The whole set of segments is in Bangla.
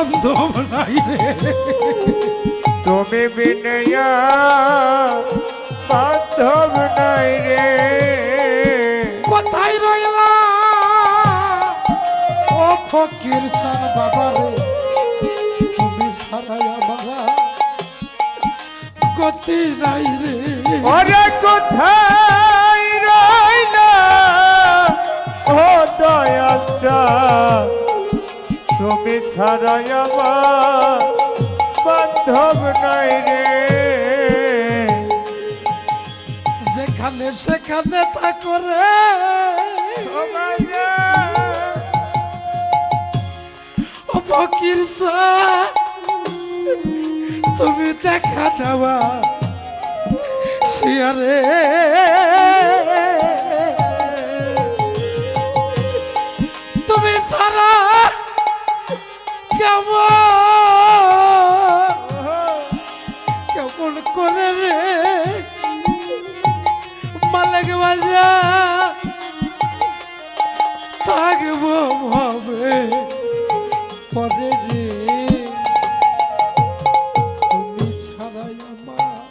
বান্ধব নাই রে তুমি বিনয়া বান্ধব নাই রে কোথায় রইলা? ও ফকির সান বাবা রে তুমি সারাই আমারা গতি নাই রে ওরে কোথায় রইলা? ও দয়াচা তুমি ছাড়াই আমার বান্ধব নাই রে। যেখানে সেখানে তা করে ফকির তুমি দেখা দেওয়া শিয়ারে। কেমন করে রে। মালিক বাজা, থাকব ভাবে, পরে রে। তুমি ছাড়াই আমার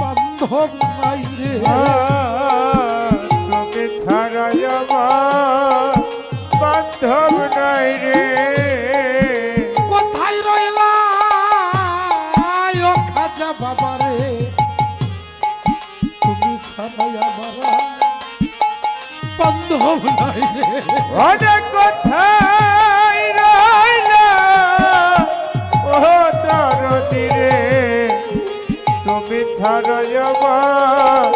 বান্ধব নাই রে। রাজা বাবারে তুমি সারাই আমার বন্ধ নাই রে। অনেক কথা তুমি ছাড়াই আমার